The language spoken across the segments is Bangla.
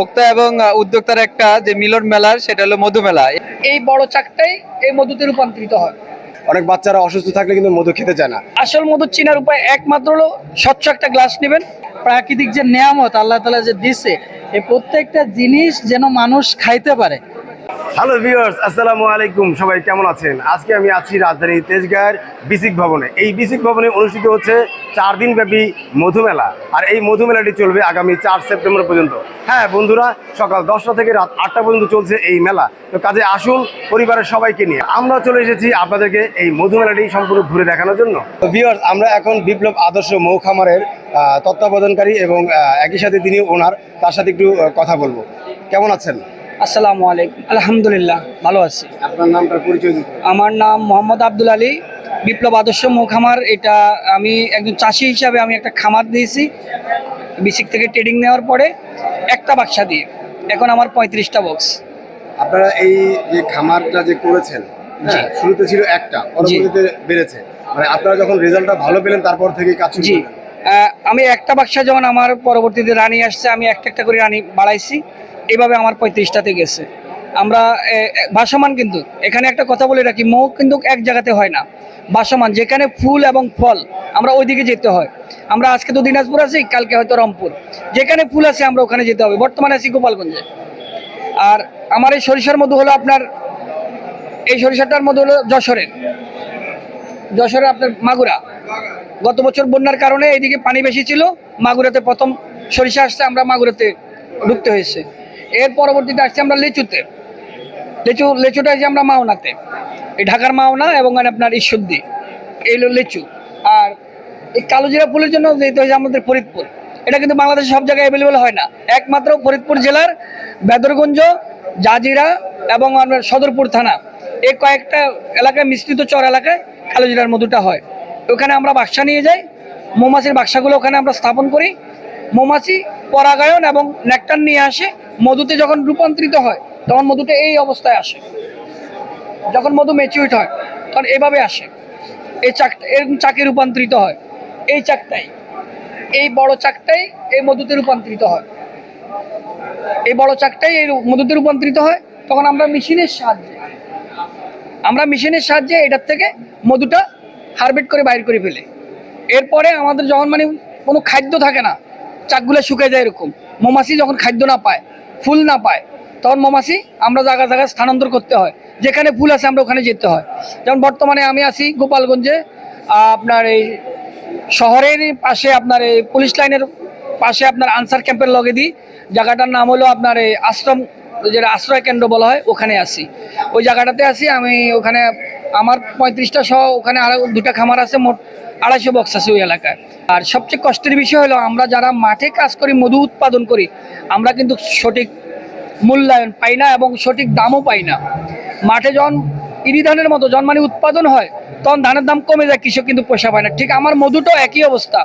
ভোক্তা এবং উদ্যোক্তার একটা যে মিলন মেলার সেটা হলো মধু মেলা। এই বড় চাকটাই এই মধুতে রূপান্তরিত হয়। অনেক বাচ্চারা অসুস্থ থাকলে কিন্তু মধু খেতে চায় না। আসল মধু চিনার উপায় একমাত্র হলো স্বচ্ছ একটা গ্লাস নেবেন। প্রাকৃতিক যে নিয়ামত আল্লাহ তালা যে দিছে এই প্রত্যেকটা জিনিস যেন মানুষ খাইতে পারে। হ্যালো ভিউয়ার্স আসসালামু আলাইকুম। সবাই কেমন আছেন? আজকে আমি আছি রাজধানী তেজগাঁয়ের বিসিক ভবনে। এই বিসিক ভবনে অনুষ্ঠিত হচ্ছে চার দিনব্যাপী মধুমেলা আর এই মধুমেলাটি চলবে আগামী চার সেপ্টেম্বর পর্যন্ত। হ্যাঁ বন্ধুরা, সকাল দশটা থেকে রাত আটটা পর্যন্ত চলছে এই মেলা। তো কাজে আসুন পরিবারের সবাইকে নিয়ে। আমরা চলে এসেছি আপনাদেরকে এই মধুমেলাটি সম্পূর্ণ ঘুরে দেখানোর জন্য। তো ভিউয়ার্স আমরা এখন বিপ্লব আদর্শ মৌ খামারের তত্ত্বাবধানকারী এবং একই সাথে তিনি ওনার। তার সাথে একটু কথা বলব। কেমন আছেন? আসসালামু আলাইকুম। আলহামদুলিল্লাহ ভালো আছি। আপনার নামটা পরিচয় আমার নাম মোহাম্মদ আব্দুল আলী। বিপ্লব আদর্শ মুখামার এটা আমি একজন চাষি হিসাবে আমি একটা খামার দিয়েছি বিসিক থেকে ট্রেডিং নেওয়ার পরে একটা বাক্সা দিয়ে। এখন আমার পঁয়ত্রিশটা বক্স। আপনারা এই যে খামারটা যে করেছেন হ্যাঁ, শুরুতে ছিল একটা পরবর্তীতে বেড়েছে। মানে আপনারা যখন রেজাল্টটা ভালো পেলেন তারপর থেকে কাজ জি। আমি একটা বাক্সা যখন আমার পরবর্তীতে রানী আসছে, আমি একটা একটা করে রানী বাড়াইছি। এইভাবে আমার পঁয়ত্রিশটাতে গেছে। আমরা ভাসমান কিন্তু, এখানে একটা কথা বলে রাখি, মৌ কিন্তু এক জায়গাতে হয় না। ভাসমান, যেখানে ফুল এবং ফল, আমরা ওইদিকে যেতে হয়। আমরা আজকে তো দিনাজপুর আছি, কালকে হয়তো রংপুর। যেখানে ফুল আছে, আমরা ওখানে যেতে হবে। বর্তমানে আছি গোপালগঞ্জে। আর আমার এই সরিষার মধু হলো আপনার, এই সরিষাটার মধ্যে হলো যশোরের। যশোরে আপনার মাগুরা। গত বছর বন্যার কারণে এইদিকে পানি বেশি ছিল। মাগুরাতে প্রথম সরিষা আসছে, আমরা মাগুরাতে ঢুকতে হয়েছে। এর পরবর্তীতে আসছে আমরা লিচুতে। লিচু, লিচুটা হচ্ছে আমরা মাওনাতে। এই ঢাকার মাওনা এবং আপনার ঈশ্বরদী। এই লিচু। আর এই কালোজিরা ফুলের জন্য যেতে হয়েছে আমাদের ফরিদপুর, এটা কিন্তু বাংলাদেশের সব জায়গায় অ্যাভেলেবেল হয় না। একমাত্র ফরিদপুর জেলার বেদরগঞ্জ, জাজিরা এবং আপনার সদরপুর থানা। এই কয়েকটা এলাকায় মিশ্রিত চর এলাকায় কালোজিরার মধুটা হয়। ওখানে আমরা বাক্সা নিয়ে যাই, মৌমাছির বাক্সাগুলো ওখানে আমরা স্থাপন করি। মৌমাছি পরাগায়ন এবং নেকটার নিয়ে আসে, মধুতে যখন রূপান্তরিত হয়, তখন মধুটা এই অবস্থায় আসে। যখন মধু ম্যাচিউরিট হয়, তখন এভাবে আসে। এই চাক এরকম চাকে রূপান্তরিত হয়। এই চাকটাই, এই বড় চাকটাই এই মধুতে রূপান্তরিত হয়। এই বড় চাকটাই এই মধুতে রূপান্তরিত হয়, তখন আমরা মেশিনের সাহায্যে, আমরা মেশিনের সাহায্যে এটার থেকে মধুটা হারভেট করে বাইর করে ফেলে। এরপরে আমাদের যখন মানে কোনো খাদ্য থাকে না, চাকগুলো শুকিয়ে যায় এরকম। মৌমাছি যখন খাদ্য না পায়, ফুল না পায়, তখন মৌমাছি আমরা জায়গা জায়গায় স্থানান্তর করতে হয়। যেখানে ফুল আছে আমরা ওখানে যেতে হয়। যেমন বর্তমানে আমি আছি গোপালগঞ্জে, আপনার এই শহরের পাশে আপনার এই পুলিশ লাইনের পাশে আপনার আনসার ক্যাম্পের লগে দিই জায়গাটার নাম হলো আপনার এই আশ্রম, যেটা আশ্রয় কেন্দ্র বলা হয়, ওখানে আসি ওই জায়গাটাতে আসি আমি ওখানে আমার পঁয়ত্রিশটা সহ ওখানে আরও দুটা খামার আছে, মোট আড়াইশো বক্স আছে ওই এলাকায়। আর সবচেয়ে কষ্টের বিষয় হলো, আমরা যারা মাঠে কাজ করি, মধু উৎপাদন করি, আমরা কিন্তু সঠিক মূল্যায়ন পাই না এবং সঠিক দামও পাই না। মাঠে যখন ইরি ধানের মতো, যখন মানে উৎপাদন হয়, তখন ধানের দাম কমে যায়, কৃষক কিন্তু পয়সা পায় না। ঠিক আমার মধুটাও একই অবস্থা।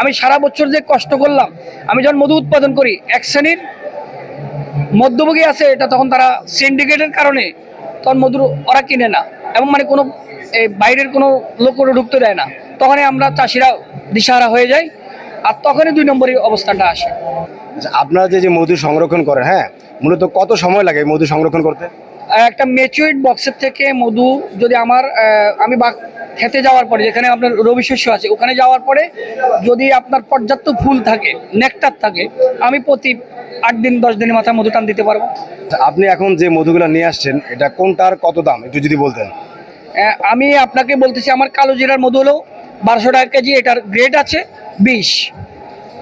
আমি সারা বছর যে কষ্ট করলাম, আমি যখন মধু উৎপাদন করি, এক শ্রেণির মধ্যভোগী আছে, এটা তখন তারা সিন্ডিকেটের কারণে তখন মধুর ওরা কিনে না। এবং মানে কোনো বাইরের কোনো লোক করে ঢুকতে দেয় না। তখনই আমরা চাষিরা দিশাহারা হয়ে যাই আর তখনই দুই নম্বরই অবস্থানটা আসে। আচ্ছা, আপনারা যে যে মধু সংরক্ষণ করেন হ্যাঁ মূলত কত সময় লাগে মধু সংরক্ষণ করতে? একটা ম্যাচুইড বক্সের থেকে মধু যদি আমার আমি বা খেতে যাওয়ার পরে যেখানে আপনার রবি শস্য আছে ওখানে যাওয়ার পরে যদি আপনার পর্যাপ্ত ফুল থাকে নেকটার থাকে আমি প্রতি আট দিন দশ দিনের মাথায় মধু টান দিতে পারব। আপনি এখন যে মধুগুলো নিয়ে আসছেন এটা কোনটার কত দাম? একটু যদি বলতেন। আমি আপনাকে বলতেছি আমার কালো জিরার মধু হলো বারোশো টাকা কেজি এটার গ্রেড আছে বিশ।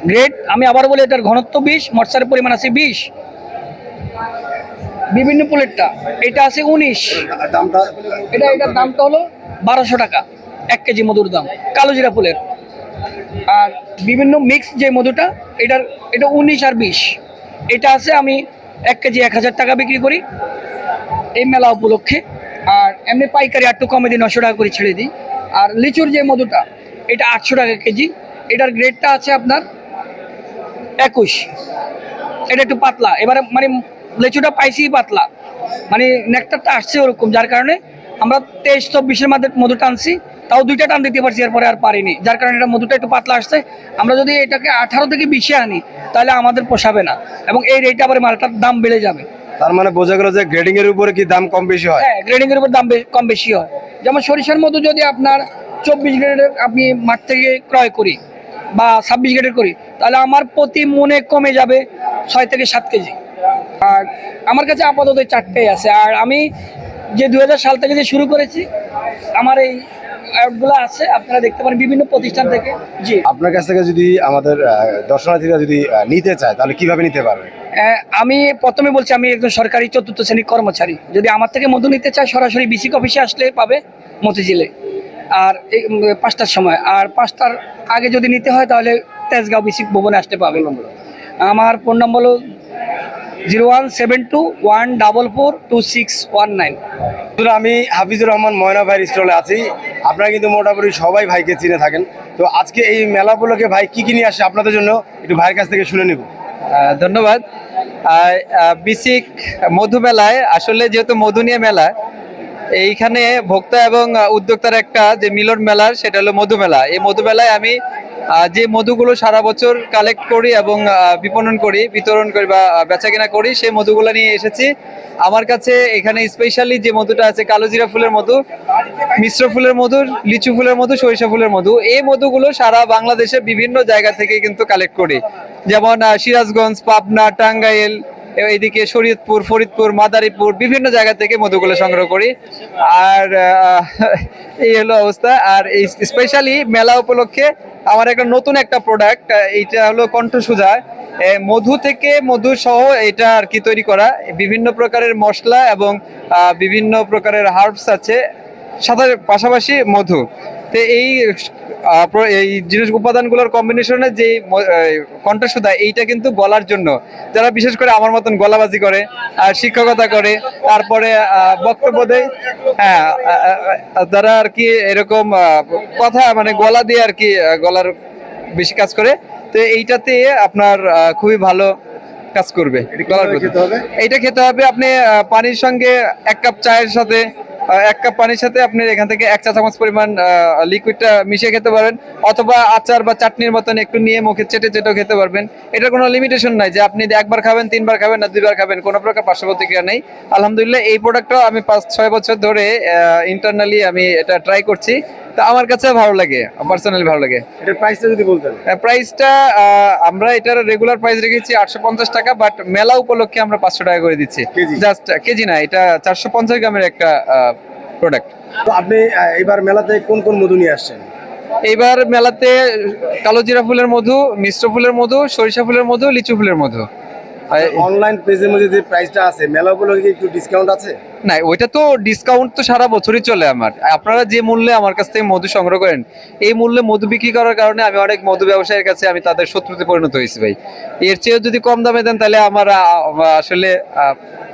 গ্রেড আমি আবার বলি এটার ঘনত্ব বিশ মশারের পরিমাণ আছে বিশ। বিভিন্ন পুলেরটা এটা আছে উনিশ। দামটা? এটা এটার দামটা হলো বারোশো টাকা এক কেজি মধুর দাম কালো জিরা ফুলের। আর বিভিন্ন মিক্স যে মধুটা এটার এটা উনিশ আর বিশ। এটা আছে আমি এক কেজি এক হাজার টাকা বিক্রি করি এই মেলা উপলক্ষে। আর এমনি পাইকারি একটু কমে দিই নশো টাকা করে ছেড়ে দিই। আর লিচুর যে মধুটা এটা আটশো টাকা কেজি। এটার গ্রেডটা আছে আপনার একুশ। এটা একটু পাতলা এবারে মানে লিচুটা পাইছি পাতলা। মানে নেকটারটা আসছে ওরকম যার কারণে আমরা তেইশ চব্বিশের মধ্যে মধু টানছি তাও দুইটা টান দিতে পারছি এরপরে আর পারিনি। যার কারণে এটা মধুটা একটু পাতলা আসছে। আমরা যদি এটাকে আঠারো থেকে বিশে আনি তাহলে আমাদের পোষাবে না। এবং এই রেটে আবার মালটার দাম বেড়ে যাবে। তার মানে বোঝা গেল যে গ্রেডিং এর উপরে কি দাম কম বেশি হয়? হ্যাঁ গ্রেডিং এর উপর দাম কম বেশি হয়। যেমন সরিষার মধু যদি আপনার চব্বিশ গ্রেডের আপনি মাঠ থেকে ক্রয় করি বা ছাব্বিশ গ্রেডের করি তাহলে আমার প্রতি মনে কমে যাবে ছয় থেকে সাত কেজি। আর আমার কাছে আপাতত এই চারটেই আছে। আর আমি যে দু সাল থেকে যে শুরু করেছি আমার এই অ্যাডগুলো আছে আপনারা দেখতে পারেন বিভিন্ন প্রতিষ্ঠান থেকে। জি। আপনার কাছ থেকে যদি আমাদের দর্শনার্থীরা যদি নিতে চায় তাহলে কীভাবে নিতে পারবে? আমি প্রথমে বলছি আমি একজন সরকারি চতুর্থ শ্রেণির কর্মচারী। যদি আমার থেকে মধু নিতে চায় সরাসরি বিসিক অফিসে আসলে পাবে মতিঝিলে। আর পাঁচটার সময়। আর পাঁচটার আগে যদি নিতে হয় তাহলে তেজগাঁও বিসিক ভবনে আসতে পাবে আমার phone number zero one seven two one double four two six one nine. আমি হাফিজুর রহমান ময়না ভাইয়ের স্টলে আছি। আপনারা কিন্তু মোটামুটি সবাই ভাইকে চিনে থাকেন। তো আজকে এই মেলা উপলক্ষে ভাই কি কি নিয়ে আসছে আপনাদের জন্য একটু ভাইয়ের কাছ থেকে শুনে নিব। ধন্যবাদ। বিসিক মধু মেলায় আসলে যেহেতু মধু নিয়ে মেলা এইখানে ভোক্তা এবং উদ্যোক্তার একটা যে মিলন মেলার সেটা হলো মধু মেলা এই মধু মেলায় আমি যে মধুগুলো সারা বছর কালেক্ট করি এবং বিপণন করি, বিতরণ করি বা বেচা কেনা করি, সেই মধুগুলো নিয়ে এসেছি। আমার কাছে এখানে স্পেশালি যে মধুটা আছে কালোজিরা ফুলের মধু, মিশ্র ফুলের মধু, লিচু ফুলের মধু, সরিষা ফুলের মধু, এই মধুগুলো সারা বাংলাদেশের বিভিন্ন জায়গা থেকে কিন্তু কালেক্ট করি। যেমন সিরাজগঞ্জ, পাবনা, টাঙ্গাইল এইদিকে শরীয়তপুর ফরিদপুর মাদারীপুর বিভিন্ন জায়গা থেকে মধুগুলো সংগ্রহ করি। আর এই হলো অবস্থা। আর এই স্পেশালি মেলা উপলক্ষে আমার একটা নতুন একটা প্রোডাক্ট এইটা হলো কণ্ঠসুজা। এ, মধু থেকে মধু সহ এটা আর কি তৈরি করা। বিভিন্ন প্রকারের মশলা এবং বিভিন্ন প্রকারের হার্বস আছে। সাথে পাশাপাশি মধু। তো এই এই জিনিস উপাদানগুলোর কম্বিনেশনে যে এই এইটা কিন্তু গলার জন্য। যারা বিশেষ করে আমার মতন গলাবাজি করে আর শিক্ষকতা করে তারপরে বক্তব্য দেয় হ্যাঁ তারা আর কি এরকম কথা মানে গলা দিয়ে আর কি গলার বেশি কাজ করে। তো এইটাতে আপনার খুবই ভালো কাজ করবে এটা গলার কীভাবে খেতে হবে? এইটা খেতে হবে আপনি পানির সঙ্গে এক কাপ চায়ের সাথে এক কাপ পানির সাথে আপনি এখান থেকে এক চা চামচ পরিমাণ লিকুইডটা মিশিয়ে খেতে পারেন, অথবা আচার বা চাটনির মতন একটু নিয়ে মুখে চেটে চেটেও খেতে পারবেন। এটার কোনো লিমিটেশন নাই যে আপনি একবার খাবেন, তিনবার খাবেন না দুইবার খাবেন, কোনো প্রকার পার্শ্ব প্রতিক্রিয়া নেই। আলহামদুলিল্লাহ, এই প্রোডাক্টটা আমি পাঁচ ছয় বছর ধরে ইন্টারনালি আমি এটা ট্রাই করছি। তা আমার কাছে ভালো লাগে পার্সোনালি ভালো লাগে। এটার প্রাইসটা যদি বলতেন। প্রাইসটা আমরা এটার রেগুলার প্রাইস রেখেছি আটশো পঞ্চাশ টাকা বাট মেলা উপলক্ষে আমরা পাঁচশো টাকা করে দিচ্ছি? জাস্ট কেজি না এটা চারশো পঞ্চাশ গ্রামের একটা প্রোডাক্ট তো আপনি এবার মেলাতে কোন কোন মধু নিয়ে আসছেন? এইবার মেলাতে কালোজিরা ফুলের মধু মিশ্র ফুলের মধু সরিষা ফুলের মধু লিচু ফুলের মধু। অনলাইন পেজের মধ্যে যে প্রাইসটা আছে মেলা উপলক্ষে কি একটু ডিসকাউন্ট আছে? না ওইটা তো ডিসকাউন্ট তো সারা বছরই চলে আমার। আপনারা যে মূল্যে আমার কাছ থেকে মধু সংগ্রহ করেন এই মূল্যে মধু বিক্রি করার কারণে আমি অনেক মধু ব্যবসায়ীর কাছে আমি তাদের শত্রুতে পরিণত হয়েছি ভাই। এর চেয়েও যদি কম দামে দেন তাহলে আমার আসলে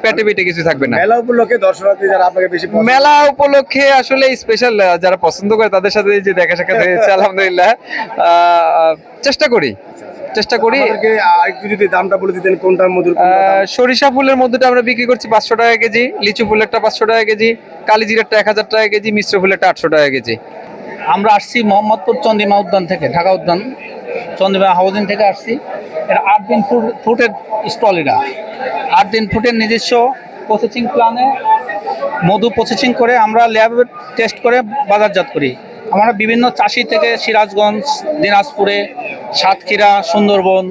পেটে পেটে কিছু থাকবে না। মেলা উপলক্ষে দর্শনার্থী যারা আপনাকে বেশি মেলা উপলক্ষে আসলে স্পেশাল যারা পছন্দ করে তাদের সাথে যে দেখা সাক্ষাৎ হয়েছে আলহামদুলিল্লাহ চেষ্টা করি। চেষ্টা করি। আহ, যদি দামটা বলে দিতেন কোনটার মধুর কোনটার দাম? আহ, সরিষা ফুলের মধ্যেটা আমরা বিক্রি করছি পাঁচশো টাকা কেজি লিচু ফুলেরটা পাঁচশো টাকা কেজি কালি জিরারটা এক হাজার টাকা কেজি মিশ্র ফুলেরটা আটশো টাকা কেজি। আমরা আসছি মোহাম্মদপুর চন্দ্রিমা উদ্যান থেকে ঢাকা উদ্যান চন্দ্রিমা হাউজিং থেকে আসছি। এটা আট দিন ফুটের স্টল এটা। আট দিন ফুটের নিজস্ব প্রসেসিং প্ল্যানে মধু প্রসেসিং করে আমরা ল্যাবে টেস্ট করে বাজারজাত করি। আমরা বিভিন্ন চাষি থেকে সিরাজগঞ্জ দিনাজপুরে সাতক্ষীরা, সুন্দরবন,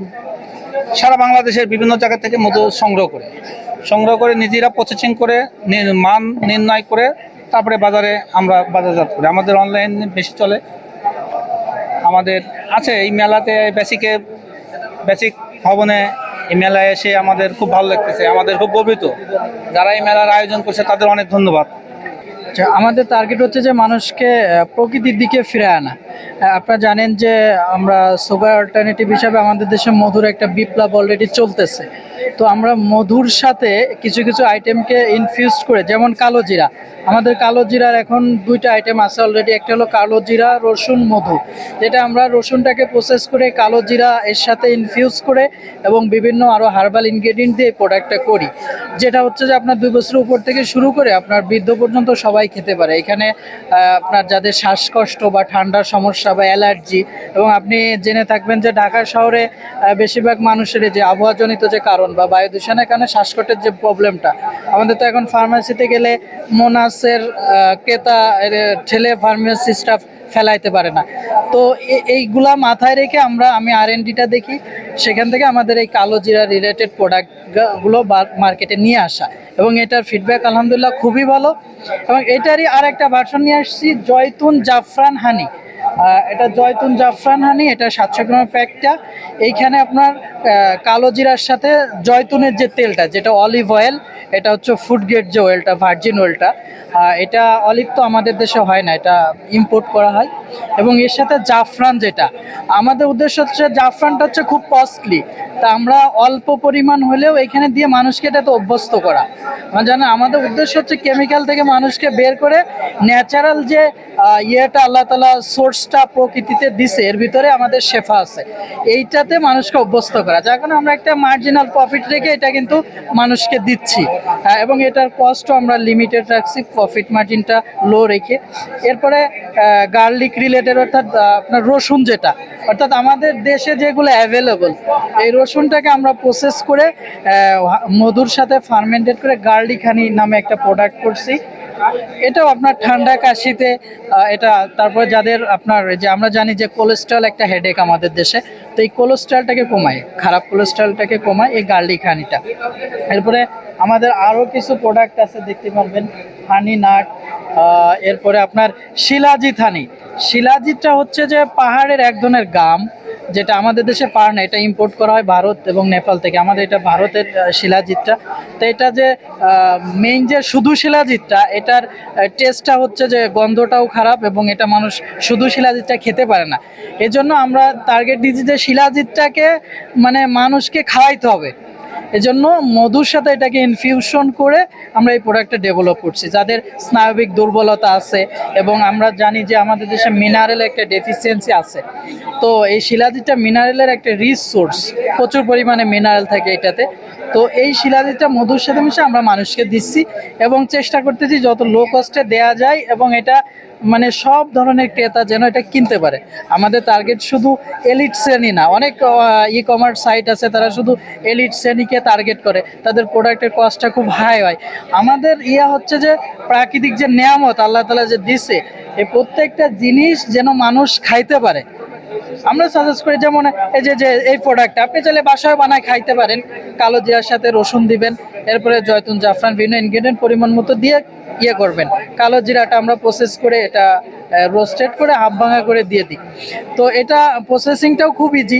সারা বাংলাদেশের বিভিন্ন জায়গা থেকে মধু সংগ্রহ করে। সংগ্রহ করে নিজেরা প্রসেসিং করে মান নির্ণয় করে তারপরে বাজারে আমরা বাজারজাত করি। আমাদের অনলাইন বেশি চলে। আমাদের আছে এই মেলাতে বেসিকে বেসিক ভবনে এই মেলায় এসে আমাদের খুব ভালো লাগতেছে। আমাদের খুব গর্বিত। যারা এই মেলার আয়োজন করছে তাদের অনেক ধন্যবাদ। আমাদের টার্গেট হচ্ছে যে মানুষকে প্রকৃতির দিকে ফিরে আনা। আপনারা জানেন যে আমরা সুগার অল্টারনেটিভ হিসাবে আমাদের দেশে মধুর একটা বিপ্লব অলরেডি চলতেছে। তো আমরা মধুর সাথে কিছু কিছু আইটেমকে ইনফিউজ করে, যেমন কালো জিরা। আমাদের কালো জিরার এখন দুইটা আইটেম আছে অলরেডি একটা হলো কালো জিরা, রসুন, মধু। যেটা আমরা রসুনটাকে প্রসেস করে কালো জিরা এর সাথে ইনফিউজ করে এবং বিভিন্ন আরও হার্বাল ইনগ্রেডিয়েন্ট দিয়ে প্রোডাক্টটা করি। যেটা হচ্ছে যে আপনার দুই বছরের উপর থেকে শুরু করে আপনার বৃদ্ধ পর্যন্ত সবাই খেতে পারে। এখানে আপনার যাদের শ্বাসকষ্ট বা ঠান্ডার সমস্যা বা অ্যালার্জি এবং আপনি জেনে থাকবেন যে ঢাকা শহরে বেশিরভাগ মানুষের যে আবহাওয়াজনিত যে কারণ বা বায়ু দূষণের কারণে শ্বাসকষ্টের যে প্রবলেমটা, আমাদের তো এখন ফার্মাসিতে গেলে মোনাসের ক্রেতা ঠেলে ফার্মেসি স্টাফ ফেলাইতে পারে না। তো এইগুলা মাথায় রেখে আমরা, আমি আর ডিটা দেখি, সেখান থেকে আমাদের এই কালো জিরা রিলেটেড প্রোডাক্টগুলো মার্কেটে নিয়ে আসা। এবং এটার ফিডব্যাক আলহামদুলিল্লাহ খুবই ভালো। এবং এটারই আর একটা ভার্সন নিয়ে আসছি, জয়তুন জাফরান হানি। এটা জয়তুন জাফরান হানি, এটা সাতশো গ্রামের প্যাকটা। এইখানে আপনার কালো জিরার সাথে জয়তুনের যে তেলটা, যেটা অলিভ অয়েল, এটা হচ্ছে ফুড গ্রেড যে অয়েলটা, ভার্জিন অয়েলটা। এটা অলিভ তো আমাদের দেশে হয় না, এটা ইম্পোর্ট করা হয়। এবং এর সাথে জাফরান যেটা, আমাদের উদ্দেশ্য হচ্ছে জাফরানটা হচ্ছে খুব কস্টলি তা আমরা অল্প পরিমাণ হলেও এখানে দিয়ে মানুষকে এটা তো অভ্যস্ত করা। মানে জানেন, আমাদের উদ্দেশ্য হচ্ছে কেমিক্যাল থেকে মানুষকে বের করে ন্যাচারাল যে ইয়েটা আল্লাহ তালা সোর্সটা প্রকৃতিতে দিছে, এর ভিতরে আমাদের শেফা আছে। এইটাতে মানুষকে অভ্যস্ত করা। যার কারণে আমরা একটা মার্জিনাল প্রফিট রেখে এটা কিন্তু মানুষকে দিচ্ছি। এবং এটার কস্টও আমরা লিমিটেড রাখছি প্রফিট মার্জিনটা লো রেখে। এরপরে গার্লিক রিলেটেড অর্থাৎ আপনার রসুন যেটা, অর্থাৎ আমাদের দেশে যেগুলো অ্যাভেলেবল এই রসুনটাকে আমরা প্রসেস করে মধুর সাথে ফার্মেন্টেড করে গার্লিক হানি নামে একটা প্রোডাক্ট করছি। এটাও আপনার ঠান্ডা কাশিতে এটা, তারপরে যাদের আপনার যে আমরা জানি যে কোলেস্ট্রল একটা হেডেক আমাদের দেশে, তো এই কোলেস্ট্রলটাকে কমায়, খারাপ কোলেস্ট্রলটাকে কমায় এই গার্লিক হানিটা এরপরে আমাদের আরও কিছু প্রোডাক্ট আছে, দেখতে পারবেন হানি নাট এরপরে আপনার শিলাজিৎ হানি শিলাজিৎটা হচ্ছে যে পাহাড়ের এক ধরনের গাম যেটা আমাদের দেশে পার না, এটা ইম্পোর্ট করা হয় ভারত এবং নেপাল থেকে। আমাদের এটা ভারতের শিলাজিৎটা তো এটা যে মেইন যে শুধু শিলাজিৎটা এটার টেস্টটা হচ্ছে যে গন্ধটাও খারাপ এবং এটা মানুষ শুধু শিলাজিৎটা খেতে পারে না। এজন্য আমরা টার্গেট দিচ্ছি যে শিলাজিৎটাকে মানে মানুষকে খাওয়াইতে হবে। এজন্য মধুর সাথে এটাকে ইনফিউশন করে আমরা এই প্রোডাক্টটা ডেভেলপ করছি। যাদের স্নায়বিক দুর্বলতা আছে এবং আমরা জানি যে আমাদের দেশে মিনারেল একটা ডেফিসিয়েন্সি আছে। তো এই শিলাজিটা মিনারেলের একটা রিসোর্স প্রচুর পরিমাণে মিনারেল থাকে এটাতে। তো এই শিলাজিৎটা মধুর সাথে মিশে আমরা মানুষকে দিচ্ছি এবং চেষ্টা করতেছি যত লো কস্টে দেয়া যায় এবং এটা মানে সব ধরনের ক্রেতা যেন এটা কিনতে পারে। আমাদের টার্গেট শুধু এলিট শ্রেণি না, অনেক ই কমার্স সাইট আছে তারা শুধু এলিট শ্রেণীকে টার্গেট করে। তাদের প্রোডাক্টের কস্টটা খুব হাই হয়। আমাদের ইয়া হচ্ছে যে প্রাকৃতিক যে নিয়ামত আল্লাহ তালা যে দিছে, এই প্রত্যেকটা জিনিস যেন মানুষ খাইতে পারে। আমরা সাজেস্ট করি যেমন এই যে যে এই প্রোডাক্ট আপনি চাইলে বাসায় বানায় খাইতে পারেন। কালো জিরার সাথে রসুন দিবেন, এরপরে জয়তুন জাফরান বিভিন্ন ইনগ্রেডিয়েন্ট পরিমাণ মতো দিয়ে ইয়ে করবেন। কালো জিরাটা আমরা প্রসেস করে এটা রোস্টেড করে হাফ ভাঙা করে দিয়ে দিই। তো এটা প্রসেসিংটাও খুব ইজি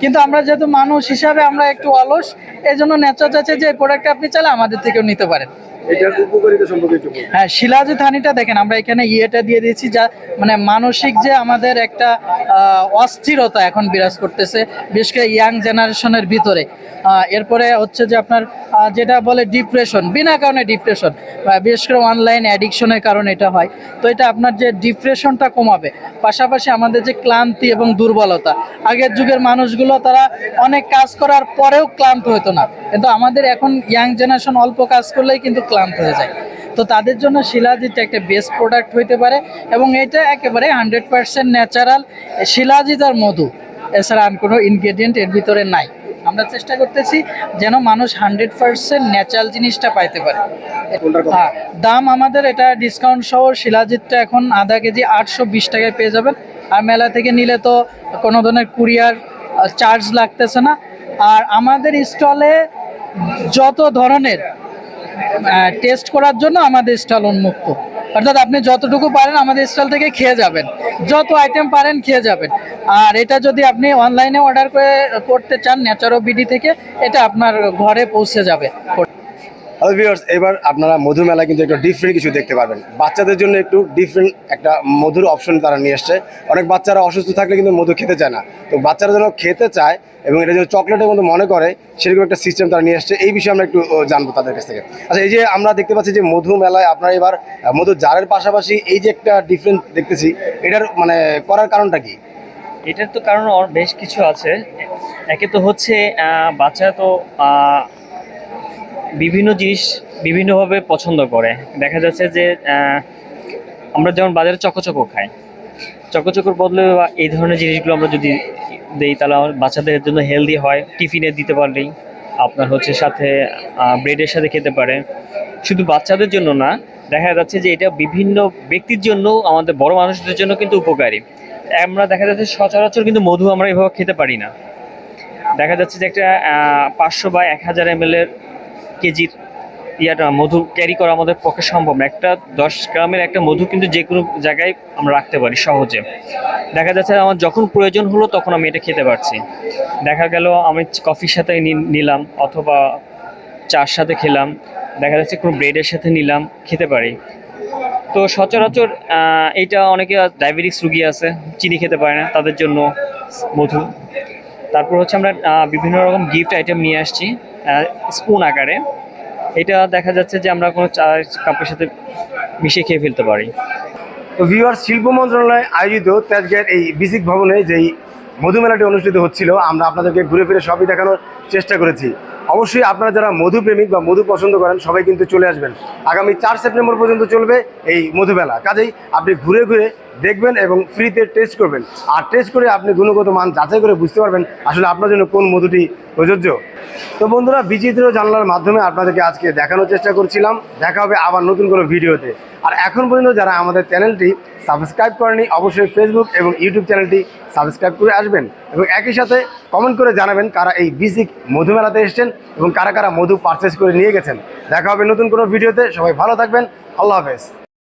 কিন্তু আমরা যেহেতু মানুষ হিসাবে আমরা একটু অলস এই জন্য ন্যাচার চাচ্ছে যে এই প্রোডাক্টটা আপনি চাইলে আমাদের থেকেও নিতে পারেন। এটার উপকারিতা সম্পর্কে একটু। হ্যাঁ শিলাজি থানিটা দেখেন, আমরা এখানে ইয়েটা দিয়ে দিয়েছি যা মানে মানসিক যে আমাদের একটা অস্থিরতা এখন বিরাজ করতেছে, বিশেষ করে ইয়াং জেনারেশনের ভিতরে। এরপরে হচ্ছে যে আপনার যেটা বলে ডিপ্রেশন, বিনা কারণে ডিপ্রেশন বিশেষ করে অনলাইন অ্যাডিকশনের কারণে এটা হয়। তো এটা আপনার যে ডিপ্রেশনটা কমাবে, পাশাপাশি আমাদের যে ক্লান্তি এবং দুর্বলতা, আগের যুগের মানুষগুলো তারা অনেক কাজ করার পরেও ক্লান্ত হতো না। কিন্তু আমাদের এখন ইয়াং জেনারেশন অল্প কাজ করলেই কিন্তু ক্লান্ত হয়ে যায়। তো তাদের জন্য শিলাজিৎ একটা বেস্ট প্রোডাক্ট হইতে পারে এবং এটা একেবারে হান্ড্রেড পার্সেন্ট ন্যাচারাল শিলাজিৎ আর মধু। এছাড়া আর কোনো ইনগ্রেডিয়েন্ট এর ভিতরে নাই। আমরা চেষ্টা করতেছি যেন মানুষ হান্ড্রেড পার্সেন্ট ন্যাচারাল জিনিসটা পাইতে পারে। হ্যাঁ দাম আমাদের এটা ডিসকাউন্ট সহ শিলাজিৎটা এখন আধা কেজি আটশো বিশ টাকায় পেয়ে যাবেন। আর মেলা থেকে নিলে তো কোনো ধরনের কুরিয়ার চার্জ লাগতেছে না। আর আমাদের স্টলে যত ধরনের টেস্ট করার জন্য আমাদের স্টল উন্মুক্ত। অর্থাৎ আপনি যতটুকু পারেন আমাদের স্টল থেকে খেয়ে যাবেন। যত আইটেম পারেন খেয়ে যাবেন। আর এটা যদি আপনি অনলাইনে অর্ডার করে, করতে চান ন্যাচারো বিডি থেকে, এটা আপনার ঘরে পৌঁছে যাবে। হ্যালো ভিউয়ার্স এবার আপনারা মধু মেলায় কিন্তু একটু ডিফারেন্ট কিছু দেখতে পারবেন। বাচ্চাদের জন্য একটু ডিফারেন্ট একটা মধুর অপশন তারা নিয়ে এসছে। অনেক বাচ্চারা অসুস্থ থাকলে কিন্তু মধু খেতে চায় না। তো বাচ্চারা যেন খেতে চায় এবং এটা যেন চকলেটের মতো মনে করে সেরকম একটা সিস্টেম তারা নিয়ে এসছে। এই বিষয়ে আমরা একটু জানব তাদের কাছ থেকে। আচ্ছা এই যে আমরা দেখতে পাচ্ছি যে মধু মেলায় আপনারা এবার মধু জারের পাশাপাশি এই যে একটা ডিফারেন্ট দেখতেছি এটার মানে করার কারণটা কি? এটার তো কারণ বেশ কিছু আছে। একে তো হচ্ছে আহ, বাচ্চারা তো বিভিন্ন জিনিস বিভিন্নভাবে পছন্দ করে। দেখা যাচ্ছে যে আমরা যেমন বাজারে চকোচকো খাই। চকোচকোর বদলে বা এই ধরনের জিনিসগুলো আমরা যদি দেই, তাহলে আমার বাচ্চাদের জন্য হেলদি হয়। টিফিনে দিতে পারলেই আপনার হচ্ছে সাথে ব্রেডের সাথে খেতে পারে। শুধু বাচ্চাদের জন্য না, দেখা যাচ্ছে যে এটা বিভিন্ন ব্যক্তির জন্য, আমাদের বড় মানুষদের জন্য কিন্তু উপকারী। আমরা দেখা যাচ্ছে সচরাচর কিন্তু মধু আমরা এভাবে খেতে পারি না। দেখা যাচ্ছে যে একটা পাঁচশো বা এক হাজার এম এর কেজির ইয়াটা মধু ক্যারি করা আমাদের পক্ষে সম্ভব না। একটা দশ গ্রামের একটা মধু কিন্তু যে কোনো জায়গায় আমরা রাখতে পারি সহজে। দেখা যাচ্ছে আমার যখন প্রয়োজন হলো তখন আমি এটা খেতে পারছি। দেখা গেল আমি কফির সাথে নিলাম অথবা চার সাথে খেলাম। দেখা যাচ্ছে কোনো ব্রেডের সাথে নিলাম, খেতে পারি। তো সচরাচর এইটা অনেকে ডায়াবেটিক্স রুগী আছে, চিনি খেতে পারে না, তাদের জন্য মধু। তারপর হচ্ছে আমরা বিভিন্ন রকম গিফট আইটেম নিয়ে আসছি। স্পুন আকারে। এটা দেখা যাচ্ছে যে আমরা কোনো চা কাপের সাথে মিশিয়ে খেয়ে ফেলতে পারি। তো ভিউয়ার শিল্প মন্ত্রণালয় আয়োজিত তেজগাঁয়ের এই বিসিক ভবনে যেই মধুমেলাটি অনুষ্ঠিত হচ্ছিল, আমরা আপনাদেরকে ঘুরে ফিরে সবই দেখানোর চেষ্টা করেছি। অবশ্যই আপনারা যারা মধু প্রেমিক বা মধু পছন্দ করেন, সবাই কিন্তু চলে আসবেন। আগামী চার সেপ্টেম্বর পর্যন্ত চলবে এই মধুমেলা। কাজেই আপনি ঘুরে ঘুরে দেখবেন এবং ফ্রিতে টেস্ট করবেন। আর টেস্ট করে আপনি গুণগত মান যাচাই করে বুঝতে পারবেন আসলে আপনার জন্য কোন মধুটি প্রযোজ্য? তো বন্ধুরা বিচিত্র জানলার মাধ্যমে আপনাদেরকে আজকে দেখানোর চেষ্টা করছিলাম। দেখা হবে আবার নতুন কোনো ভিডিওতে। আর এখন পর্যন্ত যারা আমাদের চ্যানেলটি সাবস্ক্রাইব করেনি অবশ্যই ফেসবুক এবং ইউটিউব চ্যানেলটি সাবস্ক্রাইব করে আসবেন এবং একই সাথে কমেন্ট করে জানাবেন কারা এই বিসিক মধু মেলাতে এসেছেন এবং কারা কারা মধু পারচেস করে নিয়ে গেছেন। দেখা হবে নতুন কোনো ভিডিওতে। সবাই ভালো থাকবেন। আল্লাহ হাফেজ।